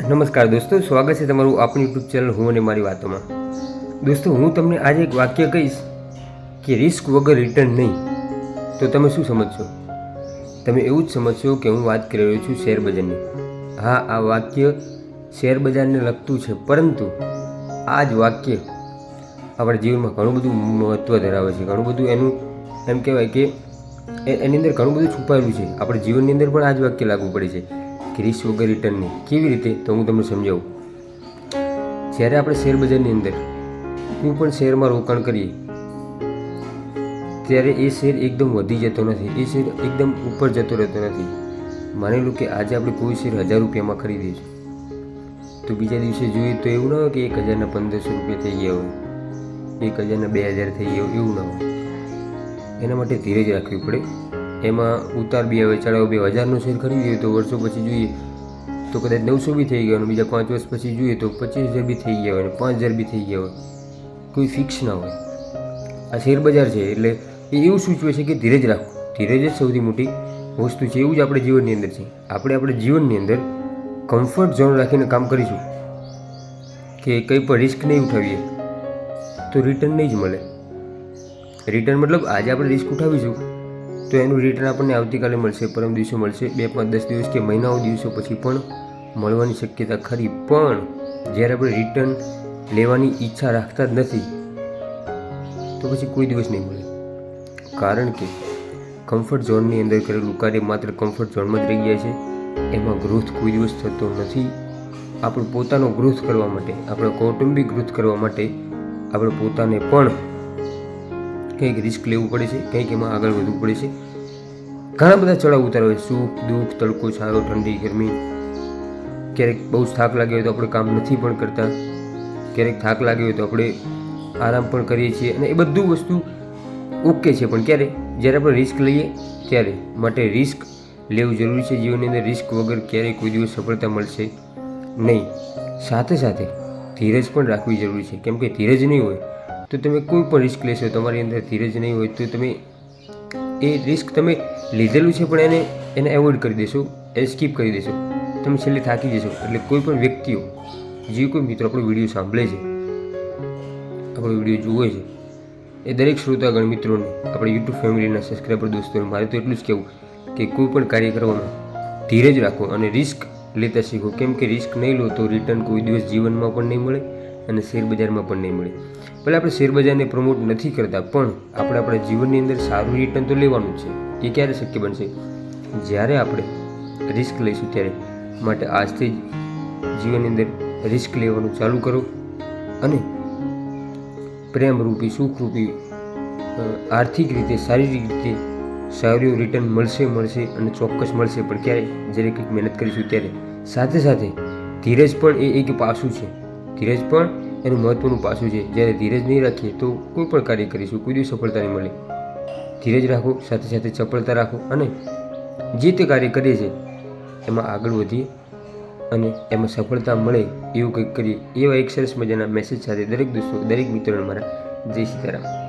નમસ્કાર દોસ્તો, સ્વાગત છે તમારું આપણી યુટ્યુબ ચેનલ હું અને મારી વાતોમાં. દોસ્તો, હું તમને આજે એક વાક્ય કહીશ કે રિસ્ક વગર રિટર્ન નહીં. તો તમે શું સમજશો? તમે એવું જ સમજશો કે હું વાત કરી રહ્યો છું શેર બજારની. હા, આ વાક્ય શેર બજારને લગતું છે, પરંતુ આ જ વાક્ય આપણા જીવનમાં ઘણું બધું મહત્ત્વ ધરાવે છે. ઘણું બધું એનું એમ કહેવાય કે એની અંદર ઘણું બધું છુપાયેલું છે. આપણા જીવનની અંદર પણ આ જ વાક્ય લાગુ પડે છે. કે રિસ્ક વગર રિટર્નની કેવી રીતે? તો હું તમને સમજાવું. જ્યારે આપણે શેર બજારની અંદર કોઈ પણ શેરમાં રોકાણ કરીએ, ત્યારે એ શેર એકદમ વધી જતો નથી. એ શેર એકદમ ઉપર જતો રહેતો નથી. માની લો કે આજે આપણે કોઈ શેર હજાર રૂપિયામાં ખરીદીએ છીએ. તો બીજા દિવસે જોઈએ તો એવું ના હોય કે એક હજારના પંદરસો રૂપિયા થઈ ગયા હોય. એક હજારના બે હજાર થઈ ગયા એવું ના હોય. એના માટે ધીરજ રાખવી પડે. એમાં ઉતાર બી આવે, ચડાવ બી હજારનો શેર ખરીદીએ તો વર્ષો પછી જોઈએ. તો કદાચ નવસો બી થઈ ગયા અને બીજા પાંચ વર્ષ પછી જોઈએ તો પચીસ હજાર બી થઈ ગયા હોય અને પાંચ હજાર બી થઈ ગયા હોય. કોઈ ફિક્સ ના હોય. આ શેર બજાર છે એટલે એ એવું સૂચવે છે કે ધીરજ રાખો. ધીરજ જ સૌથી મોટી વસ્તુ છે. એવું જ આપણે જીવનની અંદર છે. આપણે આપણે જીવનની અંદર કમ્ફર્ટ ઝોન રાખીને કામ કરીશું કે કંઈ પણ રિસ્ક નહીં ઉઠાવીએ, તો રિટર્ન નહીં જ મળે. રિટર્ન મતલબ આજે આપણે રિસ્ક ઉઠાવીશું તો એનું રિટર્ન આપણને આવતીકાલે મળશે, પરમ દિવસે મળશે. બે પાંચ દસ દિવસ કે મહિનાઓ, દિવસો પછી પણ મળવાની શક્યતા ખરી. પણ જ્યારે આપણે રિટર્ન લેવાની ઈચ્છા રાખતા જ નથી, તો પછી કોઈ દિવસ નહીં મળે. કારણ કે કમ્ફર્ટ ઝોનની અંદર કરેલું કાર્ય માત્ર કમ્ફર્ટ ઝોનમાં જ રહી જાય છે. એમાં ગ્રોથ કોઈ દિવસ થતો નથી. આપણે પોતાનો ગ્રોથ કરવા માટે, આપણે કૌટુંબિક ગ્રોથ કરવા માટે આપણે પોતાને પણ કંઈક રિસ્ક લેવું પડે છે, કંઈક એમાં આગળ વધવું પડે છે. ઘણા બધા ચડાવ ઉતાર હોય સુખ, દુઃખ, તડકો સારો ઠંડી, ગરમી. ક્યારેક બહુ જ થાક લાગ્યો હોય તો આપણે કામ નથી પણ કરતા. ક્યારેક થાક લાગ્યો હોય તો આપણે આરામ પણ કરીએ છીએ અને એ બધું વસ્તુ ઓકે છે, પણ ક્યારે? જ્યારે આપણે રિસ્ક લઈએ ત્યારે. માટે રિસ્ક લેવું જરૂરી છે, જીવનની અંદર રિસ્ક વગર ક્યારેય કોઈ દિવસ સફળતા મળશે નહીં. સાથે સાથે ધીરજ પણ રાખવી જરૂરી છે. કેમ કે ધીરજ નહીં હોય તો તમે કોઈ પણ રિસ્ક લેશો, તમારી અંદર ધીરજ નહીં હોય તો તમે એ રિસ્ક તમે લીધેલું છે પણ એને એને એવોઇડ કરી દેશો એ સ્કીપ કરી દેશો. તમે છેલ્લે થાકી જશો. એટલે કોઈ પણ વ્યક્તિઓ, જે કોઈ મિત્રો આપણો વીડિયો સાંભળે છે, આપણો વીડિયો જુએ છે, એ દરેક શ્રોતાગણ મિત્રોને, આપણે યુટ્યુબ ફેમિલીના સબસ્ક્રાઈબર દોસ્તોને, મારે તો એટલું જ કહેવું કે કોઈ પણ કાર્ય કરવામાં ધીરજ રાખો અને રિસ્ક લેતા શીખો. કેમ કે રિસ્ક નહીં લો તો રિટર્ન કોઈ દિવસ જીવનમાં પણ નહીં મળે. અને શેર બજારમાં પણ નહીં મળે. ભલે આપણે શેરબજારને પ્રમોટ નથી કરતા, પણ આપણે આપણા જીવનની અંદર સારું રિટર્ન તો લેવાનું છે. એ ક્યારે શક્ય બનશે? જ્યારે આપણે રિસ્ક લઈશું ત્યારે માટે આજથી જ જીવનની અંદર રિસ્ક લેવાનું ચાલુ કરો અને પ્રેમરૂપી, સુખરૂપી આર્થિક રીતે, શારીરિક રીતે સારું રિટર્ન મળશે મળશે અને ચોક્કસ મળશે. પણ ક્યારે? જ્યારે કંઈક મહેનત કરીશું ત્યારે. સાથે સાથે ધીરજ પણ એ એક પાસું છે. ધીરજ પણ એનું મહત્ત્વનું પાસું છે. જ્યારે ધીરજ નહીં રાખીએ તો કોઈ પણ કાર્ય કરીશું, કોઈ દિવસ સફળતા નહીં મળે. ધીરજ રાખો, સાથે સાથે ચપળતા રાખો અને જે તે કાર્ય કરીએ છીએ, એમાં આગળ વધીએ અને એમાં સફળતા મળે એવું કંઈક કરીએ. એવા એક સરસ મજાના મેસેજ સાથે દરેક દોસ્તો, દરેક મિત્રોને મારા જય સીતારામ.